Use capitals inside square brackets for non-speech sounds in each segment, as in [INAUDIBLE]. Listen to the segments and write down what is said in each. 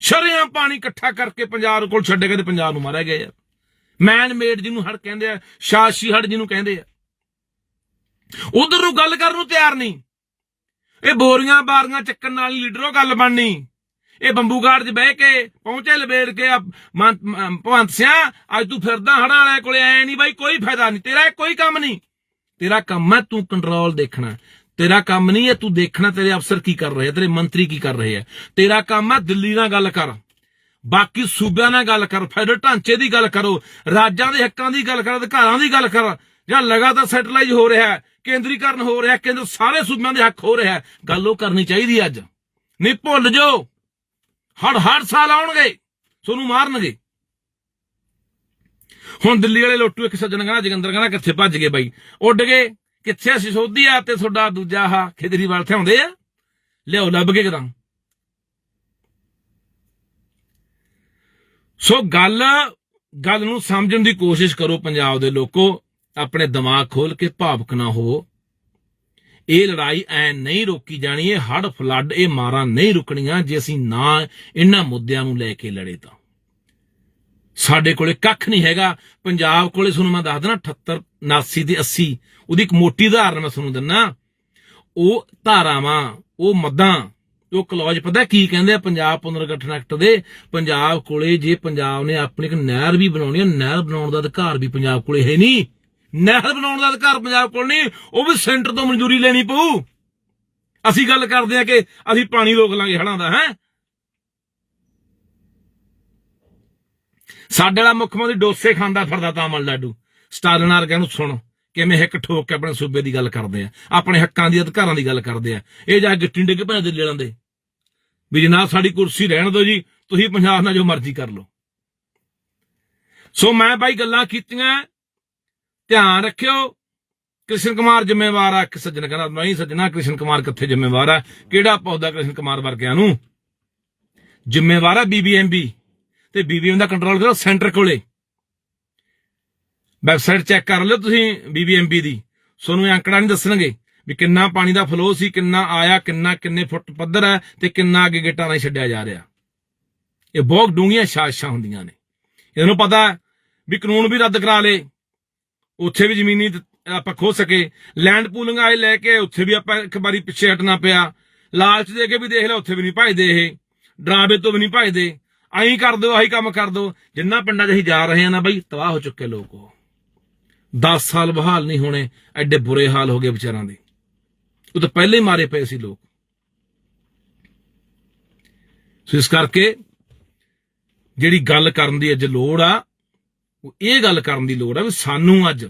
ਸ਼ਰਿਆਂ ਪਾਣੀ ਇਕੱਠਾ ਕਰਕੇ ਪੰਜਾਬ ਕੋਲ ਛੱਡੇ ਗਏ ਤੇ ਪੰਜਾਬ ਨੂੰ ਮਾਰਿਆ ਗਿਆ ਯਾਰ ਮੈਨ ਮੇਡ ਜਿਹਨੂੰ ਹੜ ਕਹਿੰਦੇ ਆ, ਸ਼ਾਸੀ ਹੜ ਜਿਹਨੂੰ ਕਹਿੰਦੇ ਆ। ਉਧਰ ਨੂੰ ਗੱਲ ਕਰਨ ਨੂੰ ਤਿਆਰ ਨਹੀਂ। ਇਹ ਬੋਰੀਆਂ ਬਾਰੀਆਂ ਚੱਕਣ ਨਾਲ ਹੀ ਲੀਡਰੋ ਗੱਲ ਬਣਨੀ। ਇਹ ਬੰਬੂਗਾੜ 'ਚ ਬਹਿ ਕੇ ਪਹੁੰਚੇ ਲਬੇੜ ਕੇ ਆ ਭਗਵੰਤ ਸਿਆ, ਅੱਜ ਤੂੰ ਫਿਰਦਾ ਹੜਾਂ ਵਾਲੇ ਕੋਲੇ ਆਇਆ ਨਹੀਂ ਬਾਈ, ਕੋਈ ਫਾਇਦਾ ਨਹੀਂ। ਤੇਰਾ ਕੋਈ ਕੰਮ ਨਹੀਂ। ਤੇਰਾ ਕੰਮ ਹੈ ਤੂੰ ਕੰਟਰੋਲ ਦੇਖਣਾ। ਤੇਰਾ ਕੰਮ ਨਹੀਂ ਹੈ, ਤੂੰ ਦੇਖਣਾ ਤੇਰੇ ਅਫਸਰ ਕੀ ਕਰ ਰਹੇ ਆ, ਤੇਰੇ ਮੰਤਰੀ ਕੀ ਕਰ ਰਹੇ ਆ। ਤੇਰਾ ਕੰਮ ਹੈ ਦਿੱਲੀ ਨਾਲ ਗੱਲ ਕਰ, ਬਾਕੀ ਸੂਬਿਆਂ ਨਾਲ ਗੱਲ ਕਰ, ਫੈਡਰਲ ਢਾਂਚੇ ਦੀ ਗੱਲ ਕਰੋ, ਰਾਜਾਂ ਦੇ ਹੱਕਾਂ ਦੀ ਗੱਲ ਕਰ, ਅਧਿਕਾਰਾਂ ਦੀ ਗੱਲ ਕਰ, ਜਾਂ ਲਗਾਤਾਰ ਸੈਟਲਾਈਜ਼ ਹੋ ਰਿਹਾ ਹੈ, ਕੇਂਦਰੀਕਰਨ ਹੋ ਰਿਹਾ ਕੇਂਦਰ ਸਾਰੇ ਸੂਬਿਆਂ ਦੇ ਹੱਕ ਹੋ ਰਿਹਾ ਗੱਲ ਉਹ ਕਰਨੀ ਚਾਹੀਦੀ ਹੈ ਅੱਜ। ਨਹੀਂ ਭੁੱਲ ਜਾਓ ਹਰ ਹਰ ਸਾਲ ਆਉਣਗੇ ਤੁਹਾਨੂੰ ਮਾਰਨਗੇ। ਹੁਣ ਦਿੱਲੀ ਵਾਲੇ ਲੋਟੂ ਇੱਕ ਸੱਜਣ ਕਹਿੰਦਾ, ਜਗਿੰਦਰ ਕਹਿੰਦਾ, ਕਿੱਥੇ ਭੱਜ ਗਏ ਬਾਈ? ਉੱਡ ਗਏ। ਕਿੱਥੇ ਸਿਸੋਦੀਆ ਤੇ ਤੁਹਾਡਾ ਦੂਜਾ ਆਹ ਖੇਦਰੀਵਾਲ ਥਿਆਉਂਦੇ ਆ? ਲਿਆਓ, ਲੱਭ ਕੇ ਕਰਾਂ ਸੋ ਗੱਲ ਗੱਲ ਨੂੰ ਸਮਝਣ ਦੀ ਕੋਸ਼ਿਸ਼ ਕਰੋ ਪੰਜਾਬ ਦੇ ਲੋਕੋ। ਆਪਣੇ ਦਿਮਾਗ ਖੋਲ ਕੇ ਭਾਵਕ ਨਾ ਹੋ ਇਹ ਲੜਾਈ ਐ ਨਹੀਂ ਰੋਕੀ ਜਾਣੀ, ਇਹ ਹੜ ਫਲੱਡ, ਇਹ ਮਾਰਾਂ ਨਹੀਂ ਰੁਕਣੀਆਂ ਜੇ ਅਸੀਂ ਨਾ ਇਹਨਾਂ ਮੁੱਦਿਆਂ ਨੂੰ ਲੈ ਕੇ ਲੜੇ ਤਾਂ। ਸਾਡੇ ਕੋਲੇ ਕੱਖ ਨਹੀਂ ਹੈਗਾ। ਪੰਜਾਬ ਕੋਲੇ ਤੁਹਾਨੂੰ ਮੈਂ ਦੱਸ ਦਿੰਦਾ 78 79 ਤੇ 80 ਉਹਦੀ ਇੱਕ ਮੋਟੀ ਉਦਾਹਰਨ ਮੈਂ ਤੁਹਾਨੂੰ ਦਿੰਨਾ। ਉਹ ਧਾਰਾਵਾਂ, ਉਹ ਮੱਦਾਂ, ਉਹ ਕਲੌਜ, ਪਤਾ ਕੀ ਕਹਿੰਦੇ ਆ ਪੰਜਾਬ ਪੁਨਰਗਠਨ ਐਕਟ ਦੇ? ਪੰਜਾਬ ਕੋਲੇ ਜੇ ਪੰਜਾਬ ਨੇ ਆਪਣੀ ਇੱਕ ਨਹਿਰ ਵੀ ਬਣਾਉਣੀ ਹੈ ਨਹਿਰ ਬਣਾਉਣ ਦਾ ਅਧਿਕਾਰ ਵੀ ਪੰਜਾਬ ਕੋਲੇ ਹੈ ਨਹੀਂ। ਨਹਿਰ ਬਣਾਉਣ ਦਾ ਅਧਿਕਾਰ ਪੰਜਾਬ ਕੋਲ ਨਹੀਂ, ਉਹ ਵੀ ਸੈਂਟਰ ਤੋਂ ਮਨਜ਼ੂਰੀ ਲੈਣੀ ਪਊ। ਅਸੀਂ ਗੱਲ ਕਰਦੇ ਆ ਕਿ ਅਸੀਂ ਪਾਣੀ ਰੋਕ ਲਾਂਗੇ ਹੜਾਂ ਦਾ, ਹੈ? ਸਾਡੇ ਵਾਲਾ ਮੁੱਖ ਮੰਤਰੀ ਡੋਸੇ ਖਾਂਦਾ ਫਿਰਦਾ ਤਾਮਲ ਲਾਡੂ ਸਟਾਲਿਨ ਵਰਗਿਆਂ ਨੂੰ ਸੁਣ, ਕਿਵੇਂ ਹਿੱਕ ਠੋਕ ਕੇ ਆਪਣੇ ਸੂਬੇ ਦੀ ਗੱਲ ਕਰਦੇ ਆ, ਆਪਣੇ ਹੱਕਾਂ ਦੀ, ਅਧਿਕਾਰਾਂ ਦੀ ਗੱਲ ਕਰਦੇ ਆ। ਇਹ ਜਾ ਗਿੱਟੀ ਡਿੱਗ ਭੈਣ ਦੇ ਲੈਣ ਦੇ। ਵੀ ਜਨਾਬ, ਸਾਡੀ ਕੁਰਸੀ ਰਹਿਣ ਦਿਓ ਜੀ, ਤੁਸੀਂ ਪੰਜਾਬ ਨਾਲ ਜੋ ਮਰਜ਼ੀ ਕਰ ਲਓ। ਸੋ ਮੈਂ ਬਾਈ ਗੱਲਾਂ ਕੀਤੀਆਂ, ਧਿਆਨ ਰੱਖਿਓ, ਕ੍ਰਿਸ਼ਨ ਕੁਮਾਰ ਜ਼ਿੰਮੇਵਾਰ ਆ ਕਿ ਸੱਜਣ ਕਹਿੰਦਾ ਨਹੀਂ ਸੱਜਣਾ, ਕ੍ਰਿਸ਼ਨ ਕੁਮਾਰ ਕਿੱਥੇ ਜ਼ਿੰਮੇਵਾਰ ਆ? ਕਿਹੜਾ ਪੌਦਾ ਕ੍ਰਿਸ਼ਨ ਕੁਮਾਰ ਵਰਗਿਆਂ ਨੂੰ? ਜ਼ਿੰਮੇਵਾਰ ਆ ਬੀਬੀਐਮਬੀ ਤੇ ਬੀਬੀਐਮ ਦਾ ਕੰਟਰੋਲ ਕਰੋ ਸੈਂਟਰ ਕੋਲੇ। ਵੈਬਸਾਈਟ ਚੈੱਕ ਕਰ ਲਿਓ ਤੁਸੀਂ ਬੀਬੀਐਮਬੀ ਦੀ। ਤੁਹਾਨੂੰ ਇਹ ਅੰਕੜਾ ਨਹੀਂ ਦੱਸਣਗੇ ਵੀ ਕਿੰਨਾ ਪਾਣੀ ਦਾ ਫਲੋ ਸੀ, ਕਿੰਨਾ ਆਇਆ, ਕਿੰਨਾ, ਕਿੰਨੇ ਫੁੱਟ ਪੱਧਰ ਹੈ ਤੇ ਕਿੰਨਾ ਅੱਗੇ ਗੇਟਾਂ ਨਾਲ ਛੱਡਿਆ ਜਾ ਰਿਹਾ। ਇਹ ਬਹੁਤ ਡੂੰਘੀਆਂ ਸਾਜ਼ਿਸ਼ਾਂ ਹੁੰਦੀਆਂ ਨੇ। ਇਹਨੂੰ ਪਤਾ ਵੀ ਕਾਨੂੰਨ ਵੀ ਰੱਦ ਕਰਾ ਲੇ, ਉੱਥੇ ਵੀ ਜ਼ਮੀਨੀ ਆਪਾਂ ਖੋ ਸਕੇ। ਲੈਂਡ ਪੂਲਿੰਗ ਆਏ ਲੈ ਕੇ ਉੱਥੇ ਵੀ ਆਪਾਂ ਇੱਕ ਵਾਰੀ ਪਿੱਛੇ ਹਟਣਾ ਪਿਆ। ਲਾਲਚ ਦੇ ਕੇ ਵੀ ਦੇਖ ਲਿਆ, ਉੱਥੇ ਵੀ ਨਹੀਂ ਭਜਦੇ ਇਹ। ਡਰਾਵੇ ਤੋਂ ਵੀ ਨਹੀਂ ਭਜਦੇ। ਐਂ ਕਰ ਦਿਓ, ਆਹੀ ਕੰਮ ਕਰ ਦਿਓ। ਜਿੰਨਾ ਪਿੰਡਾਂ 'ਚ ਅਸੀਂ ਜਾ ਰਹੇ ਹਾਂ ਨਾ ਬਈ, ਤਬਾਹ ਹੋ ਚੁੱਕੇ ਲੋਕ ਉਹ। 10 ਸਾਲ ਬਹਾਲ ਨਹੀਂ ਹੋਣੇ, ਐਡੇ ਬੁਰੇ ਹਾਲ ਹੋ ਗਏ ਵਿਚਾਰਾਂ ਦੇ। ਉਹ ਤਾਂ ਪਹਿਲੇ ਹੀ ਮਾਰੇ ਪਏ ਸੀ ਲੋਕ। ਸੋ ਇਸ ਕਰਕੇ ਜਿਹੜੀ ਗੱਲ ਕਰਨ ਦੀ ਅੱਜ ਲੋੜ ਆ, ਉਹ ਇਹ ਗੱਲ ਕਰਨ ਦੀ ਲੋੜ ਆ ਵੀ ਸਾਨੂੰ ਅੱਜ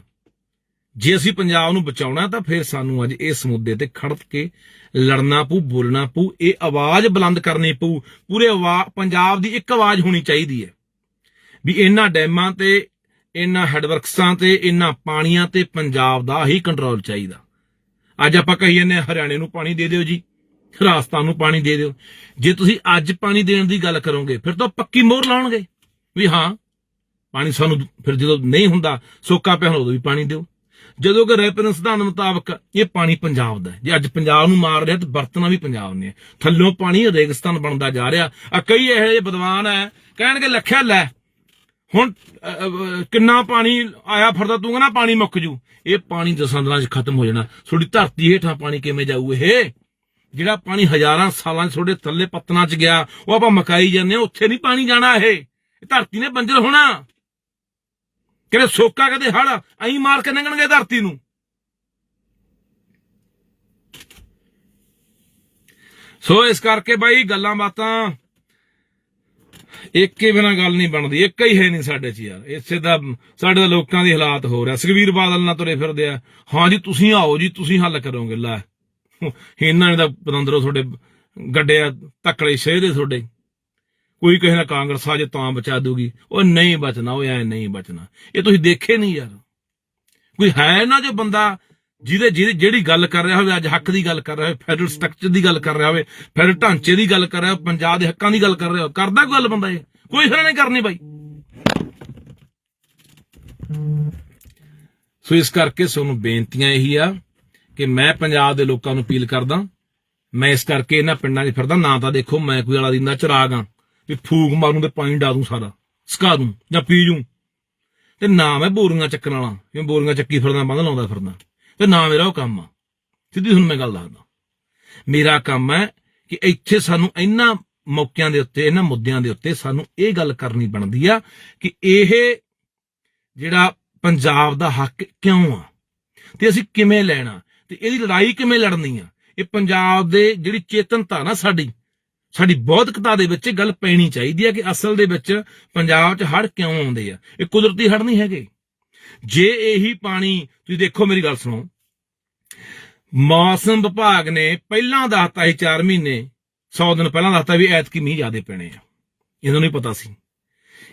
ਜੇ ਅਸੀਂ ਪੰਜਾਬ ਨੂੰ ਬਚਾਉਣਾ ਤਾਂ ਫਿਰ ਸਾਨੂੰ ਅੱਜ ਇਸ ਮੁੱਦੇ ਤੇ ਖੜਕ ਕੇ ਲੜਨਾ ਪਊ ਬੋਲਣਾ ਪਊ ਇਹ ਆਵਾਜ਼ ਬੁਲੰਦ ਕਰਨੀ ਪਊ। ਪੂਰੇ ਆਵਾ- ਪੰਜਾਬ ਦੀ ਇੱਕ ਆਵਾਜ਼ ਹੋਣੀ ਚਾਹੀਦੀ ਹੈ। ਵੀ ਇਹਨਾਂ ਡੈਮਾਂ ਤੇ ਇਹਨਾਂ ਹੈਡਵਰਕਸਾਂ ਤੇ ਇਹਨਾਂ ਪਾਣੀਆਂ ਤੇ ਪੰਜਾਬ ਦਾ ਹੀ ਕੰਟਰੋਲ ਚਾਹੀਦਾ। ਅੱਜ ਆਪਾਂ ਕਹੀ ਜਾਂਦੇ ਹਾਂ, ਹਰਿਆਣੇ ਨੂੰ ਪਾਣੀ ਦੇ ਦਿਓ ਜੀ ਰਾਜਸਥਾਨ ਨੂੰ ਪਾਣੀ ਦੇ ਦਿਓ। ਜੇ ਤੁਸੀਂ ਅੱਜ ਪਾਣੀ ਦੇਣ ਦੀ ਗੱਲ ਕਰੋਗੇ ਫਿਰ ਤਾਂ ਪੱਕੀ ਮੋਹਰ ਲਾਉਣਗੇ। ਵੀ ਹਾਂ ਪਾਣੀ ਸਾਨੂੰ ਫਿਰ ਜਦੋਂ ਨਹੀਂ ਹੁੰਦਾ ਸੋਕਾ ਪਿਆ ਹੁੰਦਾ ਉਦੋਂ ਵੀ ਪਾਣੀ ਦਿਓ। ਜਦੋਂ ਕਿ ਰੈਪਰਨ ਸਿਧਾਂਤ ਮੁਤਾਬਕ ਇਹ ਪਾਣੀ ਪੰਜਾਬ ਦਾ ਜੇ ਅੱਜ ਪੰਜਾਬ ਨੂੰ ਮਾਰ ਰਿਹਾ ਤਾਂ ਵਰਤਣਾ ਵੀ ਪੰਜਾਬ ਨੇ। ਥੱਲੋਂ ਪਾਣੀ ਰੇਗਿਸਤਾਨ ਬਣਦਾ ਜਾ ਰਿਹਾ। ਆ ਕਈ ਇਹੋ ਜਿਹੇ ਵਿਦਵਾਨ ਹੈ, ਕਹਿਣਗੇ ਲੱਖਿਆ ਲੈ, ਹੁਣ ਕਿੰਨਾ ਪਾਣੀ ਆਇਆ ਫਰਦਾ, ਤੂੰ ਕਹਿੰਦਾ ਪਾਣੀ ਮੁੱਕ ਜੂ। ਇਹ ਪਾਣੀ ਦਸਾਂ 'ਚ ਖਤਮ ਹੋ ਜਾਣਾ। ਤੁਹਾਡੀ ਧਰਤੀ ਹੇਠਾਂ ਪਾਣੀ ਕਿਵੇਂ ਜਾਊ ਇਹ? ਜਿਹੜਾ ਪਾਣੀ ਹਜ਼ਾਰਾਂ ਸਾਲਾਂ 'ਚ ਤੁਹਾਡੇ ਥੱਲੇ ਪੱਤਨਾਂ 'ਚ ਗਿਆ, ਉਹ ਆਪਾਂ ਮਕਾਈ ਜਾਂਦੇ ਹਾਂ, ਉੱਥੇ ਨਹੀਂ ਪਾਣੀ ਜਾਣਾ ਇਹ ਧਰਤੀ ਨੇ ਬੰਜਰ ਹੋਣਾ। ਕਿਤੇ ਸੋਕਾ ਕਦੇ ਹੜ ਐਂ ਮਾਰ ਕੇ ਲੰਘਣਗੇ ਧਰਤੀ ਨੂੰ। ਸੋ ਇਸ ਕਰਕੇ ਬਾਈ ਗੱਲਾਂ ਬਾਤਾਂ ਇੱਕ ਹੀ ਬਿਨਾ ਗੱਲ ਨਹੀਂ ਬਣਦੀ, ਇੱਕ ਹੀ ਹੈ ਨਹੀਂ ਸਾਡੇ 'ਚ ਯਾਰ। ਇਸੇ ਦਾ ਸਾਡੇ ਤਾਂ ਲੋਕਾਂ ਦੀ ਹਾਲਾਤ ਹੋ ਰਿਹਾ। ਸੁਖਵੀਰ ਬਾਦਲ ਨਾਲ ਤੁਰੇ ਫਿਰਦੇ ਆ। ਹਾਂ ਜੀ, ਤੁਸੀਂ ਆਓ ਜੀ, ਤੁਸੀਂ ਹੱਲ ਕਰੋਗੇ, ਲੈ। [LAUGHS] ਇਹਨਾਂ ਨੇ ਤਾਂ ਪਤੰਦਰੋਂ ਤੁਹਾਡੇ ਗੱਡੇ ਆ ਤਕੜੇ ਸ਼ਹਿ ਤੁਹਾਡੇ। ਕੋਈ ਕਹੇ ਨਾ ਕਾਂਗਰਸ ਆ ਜੇ ਤਾਂ ਬਚਾ ਦੂਗੀ। ਉਹ ਨਹੀਂ ਬਚਣਾ, ਉਹ ਐ ਨਹੀਂ ਬਚਣਾ। ਇਹ ਤੁਸੀਂ ਦੇਖੇ ਨਹੀਂ ਯਾਰ। ਕੋਈ ਹੈ ਨਾ ਜੋ ਬੰਦਾ ਜਿਹਦੇ ਜਿਹਦੀ ਜਿਹੜੀ ਗੱਲ ਕਰ ਰਿਹਾ ਹੋਵੇ, ਅੱਜ ਹੱਕ ਦੀ ਗੱਲ ਕਰ ਰਿਹਾ ਹੋਵੇ, ਫੈਡਰਲ ਸਟਰਕਚਰ ਦੀ ਗੱਲ ਕਰ ਰਿਹਾ ਹੋਵੇ, ਫੈਡਰਲ ਢਾਂਚੇ ਦੀ ਗੱਲ ਕਰ ਰਿਹਾ ਹੋਵੇ, ਪੰਜਾਬ ਦੇ ਹੱਕਾਂ ਦੀ ਗੱਲ ਕਰ ਰਿਹਾ ਹੋਵੇ, ਕਰਦਾ ਕੋਈ ਗੱਲ ਬੰਦਾ ਇਹ? ਕੋਈ ਹਰ ਨਹੀਂ ਕਰਨੀ ਬਾਈ। ਸੋ ਇਸ ਕਰਕੇ ਸਾਨੂੰ ਬੇਨਤੀਆਂ ਇਹੀ ਆ ਕਿ ਮੈਂ ਪੰਜਾਬ ਦੇ ਲੋਕਾਂ ਨੂੰ ਅਪੀਲ ਕਰਦਾ, ਮੈਂ ਇਸ ਕਰਕੇ ਇਹਨਾਂ ਪਿੰਡਾਂ 'ਚ ਫਿਰਦਾ, ਨਾ ਤਾਂ ਦੇਖੋ ਮੈਂ ਕੋਈ ਵਾਲਾ ਦਿਨ ਦਾ ਚਿਰਾਗ ਆ। ਵੀ ਫੂਕ ਮਾਰੂ ਤੇ ਪਾਣੀ ਡਾ ਦੂੰ ਸਾਰਾ, ਸਕਾ ਦੂੰ, ਜਾਂ ਪੀ ਜੂੰ। ਤੇ ਨਾ ਮੈਂ ਬੋਰੀਆਂ ਚੱਕਣ ਵਾਲਾ, ਜਿਵੇਂ ਬੋਰੀਆਂ ਚੱਕੀ ਫਿਰਦਾ ਬੰਦ ਲਾਉਂਦਾ ਫਿਰਦਾ। ਤੇ ਨਾ ਮੇਰਾ ਉਹ ਕੰਮ ਆ। ਸਿੱਧੀ ਤੁਹਾਨੂੰ ਮੈਂ ਗੱਲ ਦੱਸਦਾ। ਮੇਰਾ ਕੰਮ ਹੈ ਕਿ ਇੱਥੇ ਸਾਨੂੰ ਇਹਨਾਂ ਮੌਕਿਆਂ ਦੇ ਉੱਤੇ ਇਹਨਾਂ ਮੁੱਦਿਆਂ ਦੇ ਉੱਤੇ ਸਾਨੂੰ ਇਹ ਗੱਲ ਕਰਨੀ ਬਣਦੀ ਆ ਕਿ ਇਹ ਜਿਹੜਾ ਪੰਜਾਬ ਦਾ ਹੱਕ ਕਿਉਂ ਆ? ਤੇ ਅਸੀਂ ਕਿਵੇਂ ਲੈਣਾ? ਤੇ ਇਹਦੀ ਲੜਾਈ ਕਿਵੇਂ ਲੜਨੀ ਆ? ਇਹ ਪੰਜਾਬ ਦੇ ਜਿਹੜੀ ਚੇਤਨਤਾ ਨਾ ਸਾਡੀ ਸਾਡੀ ਬੌਧਿਕਤਾ ਦੇ ਵਿੱਚ ਇਹ ਗੱਲ ਪੈਣੀ ਚਾਹੀਦੀ ਹੈ ਕਿ ਅਸਲ ਦੇ ਵਿੱਚ ਪੰਜਾਬ 'ਚ ਹੜ੍ਹ ਕਿਉਂ ਆਉਂਦੇ ਆ? ਇਹ ਕੁਦਰਤੀ ਹੜ੍ਹ ਨਹੀਂ ਹੈਗੇ। ਜੇ ਇਹੀ ਪਾਣੀ, ਤੁਸੀਂ ਦੇਖੋ ਮੇਰੀ ਗੱਲ ਸੁਣੋ। ਮੌਸਮ ਵਿਭਾਗ ਨੇ ਪਹਿਲਾਂ ਦੱਸਤਾ ਸੀ 4 ਮਹੀਨੇ 100 ਦਿਨ ਪਹਿਲਾਂ ਦੱਸਤਾ ਵੀ ਐਤਕੀ ਮੀਂਹ ਜ਼ਿਆਦੇ ਪੈਣੇ ਆ। ਇਹਨਾਂ ਨੂੰ ਨਹੀਂ ਪਤਾ ਸੀ।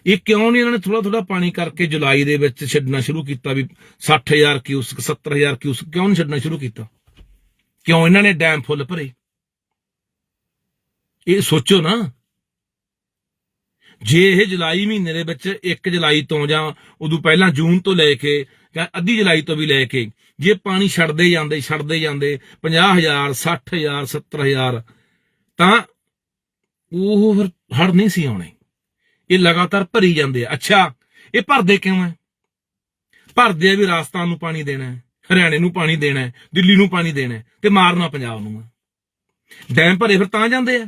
ਇਹ ਕਿਉਂ ਨਹੀਂ ਇਹਨਾਂ ਨੇ ਥੋੜਾ ਥੋੜਾ ਪਾਣੀ ਕਰਕੇ ਜੁਲਾਈ ਦੇ ਵਿੱਚ ਛੱਡਣਾ ਸ਼ੁਰੂ ਕੀਤਾ ਵੀ 60000 ਕਿਊਸਕ 70000 ਕਿਊਸਕ ਕਿਉਂ ਨਹੀਂ ਛੱਡਣਾ ਸ਼ੁਰੂ ਕੀਤਾ? ਕਿਉਂ ਇਹਨਾਂ ਨੇ ਡੈਮ ਫੁੱਲ ਭਰੇ? ਇਹ ਸੋਚੋ ਨਾ। ਜੇ ਇਹ ਜੁਲਾਈ ਮਹੀਨੇ ਦੇ ਵਿੱਚ 1 ਜੁਲਾਈ ਤੋਂ ਜਾਂ ਉਦੋਂ ਪਹਿਲਾਂ ਜੂਨ ਤੋਂ ਲੈ ਕੇ ਜਾਂ ਅੱਧੀ ਜੁਲਾਈ ਤੋਂ ਵੀ ਲੈ ਕੇ ਜੇ ਪਾਣੀ ਛੱਡਦੇ ਜਾਂਦੇ ਛੱਡਦੇ ਜਾਂਦੇ 50000 60000 70000 ਤਾਂ ਉਹ ਫਿਰ ਹੜ ਨਹੀਂ ਸੀ ਆਉਣੇ। ਇਹ ਲਗਾਤਾਰ ਭਰੀ ਜਾਂਦੇ ਆ। ਅੱਛਾ, ਇਹ ਭਰਦੇ ਕਿਉਂ ਹੈ ਭਰਦੇ ਆ ਵੀ ਰਾਜਸਥਾਨ ਨੂੰ ਪਾਣੀ ਦੇਣਾ ਹੈ, ਹਰਿਆਣੇ ਨੂੰ ਪਾਣੀ ਦੇਣਾ ਹੈ, ਦਿੱਲੀ ਨੂੰ ਪਾਣੀ ਦੇਣਾ ਹੈ ਤੇ ਮਾਰਨਾ ਪੰਜਾਬ ਨੂੰ ਹੈ ਡੈਮ ਭਰੇ ਫਿਰ ਤਾਂ ਜਾਂਦੇ ਆ।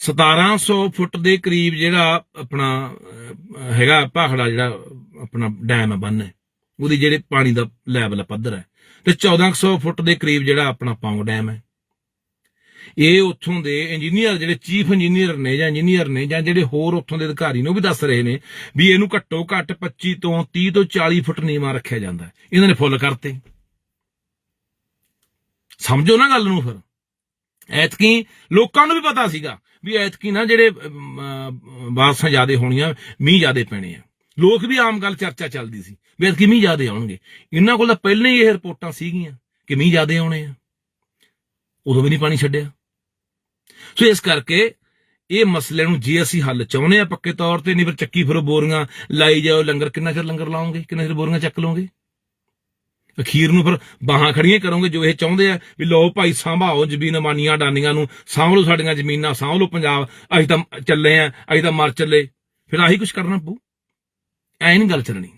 1700 ਫੁੱਟ ਦੇ ਕਰੀਬ ਜਿਹੜਾ ਆਪਣਾ ਹੈਗਾ ਭਾਖੜਾ ਜਿਹੜਾ ਆਪਣਾ ਡੈਮ ਹੈ ਬੰਨ ਹੈ ਉਹਦੀ ਜਿਹੜੇ ਪਾਣੀ ਦਾ ਲੈਵਲ ਹੈ ਪੱਧਰ ਹੈ ਤੇ 1400 ਫੁੱਟ ਦੇ ਕਰੀਬ ਜਿਹੜਾ ਆਪਣਾ ਪੌਂਗ ਡੈਮ ਹੈ ਇਹ ਉੱਥੋਂ ਦੇ ਇੰਜੀਨੀਅਰ, ਜਿਹੜੇ ਚੀਫ ਇੰਜੀਨੀਅਰ ਨੇ ਜਾਂ ਇੰਜੀਨੀਅਰ ਨੇ ਜਾਂ ਜਿਹੜੇ ਹੋਰ ਉੱਥੋਂ ਦੇ ਅਧਿਕਾਰੀ ਨੇ, ਉਹ ਵੀ ਦੱਸ ਰਹੇ ਨੇ ਵੀ ਇਹਨੂੰ ਘੱਟੋ ਘੱਟ 25 ਤੋਂ 30 ਤੋਂ 40 ਫੁੱਟ ਨੀਵਾਂ ਰੱਖਿਆ ਜਾਂਦਾ। ਇਹਨਾਂ ਨੇ ਫੁੱਲ ਕਰਤੇ। ਸਮਝੋ ਨਾ ਗੱਲ ਨੂੰ ਫਿਰ। ਐਤਕੀ ਲੋਕਾਂ ਨੂੰ ਵੀ ਪਤਾ ਸੀਗਾ ਵੀ ਐਤਕੀ ਨਾ ਜਿਹੜੇ ਅਮ, ਅਮ, ਜ਼ਿਆਦੇ ਹੋਣੀਆਂ ਮੀਂਹ ਜ਼ਿਆਦੇ ਪੈਣੇ ਆ। ਲੋਕ ਵੀ ਆਮ ਗੱਲ ਚਰਚਾ ਚੱਲਦੀ ਸੀ ਵੀ ਐਤਕੀ ਮੀਂਹ ਜ਼ਿਆਦੇ ਆਉਣਗੇ। ਇਹਨਾਂ ਕੋਲ ਤਾਂ ਪਹਿਲਾਂ ਹੀ ਇਹ ਰਿਪੋਰਟਾਂ ਸੀਗੀਆਂ ਕਿ ਮੀਂਹ ਜ਼ਿਆਦੇ ਆਉਣੇ ਆ। ਉਦੋਂ ਵੀ ਨਹੀਂ ਪਾਣੀ ਛੱਡਿਆ। ਸੋ ਇਸ ਕਰਕੇ ਇਹ ਮਸਲੇ ਨੂੰ ਜੇ ਅਸੀਂ ਹੱਲ ਚਾਹੁੰਦੇ ਆ ਪੱਕੇ ਤੌਰ ਤੇ ਨਹੀਂ ਫਿਰ ਚੱਕੀ ਫਿਰੋ ਬੋਰੀਆਂ ਲਾਈ ਜਾਓ ਲੰਗਰ ਕਿੰਨਾ ਚਿਰ ਲੰਗਰ ਲਾਓਗੇ ਕਿੰਨਾ ਚਿਰ ਬੋਰੀਆਂ ਚੱਕ ਲਓਗੇ? ਅਖੀਰ ਨੂੰ ਫਿਰ ਬਾਹਾਂ ਖੜੀਆਂ ਕਰੋਗੇ ਜੋ ਇਹ ਚਾਹੁੰਦੇ ਆ ਵੀ ਲਓ ਭਾਈ ਸੰਭਾਓ ਜ਼ਮੀਨ ਮਾਨੀਆਂ ਡਾਨੀਆਂ ਨੂੰ, ਸਾਂਭ ਲਓ ਸਾਡੀਆਂ ਜ਼ਮੀਨਾਂ, ਸਾਂਭ ਲਓ ਪੰਜਾਬ, ਅਸੀਂ ਤਾਂ ਚੱਲੇ ਆ, ਅਸੀਂ ਤਾਂ ਮਰ ਚੱਲੇ। ਫਿਰ ਆਹੀ ਕੁਝ ਕਰਨਾ ਪਊ। ਐਂ ਨਹੀਂ ਗੱਲ ਚੱਲਣੀ।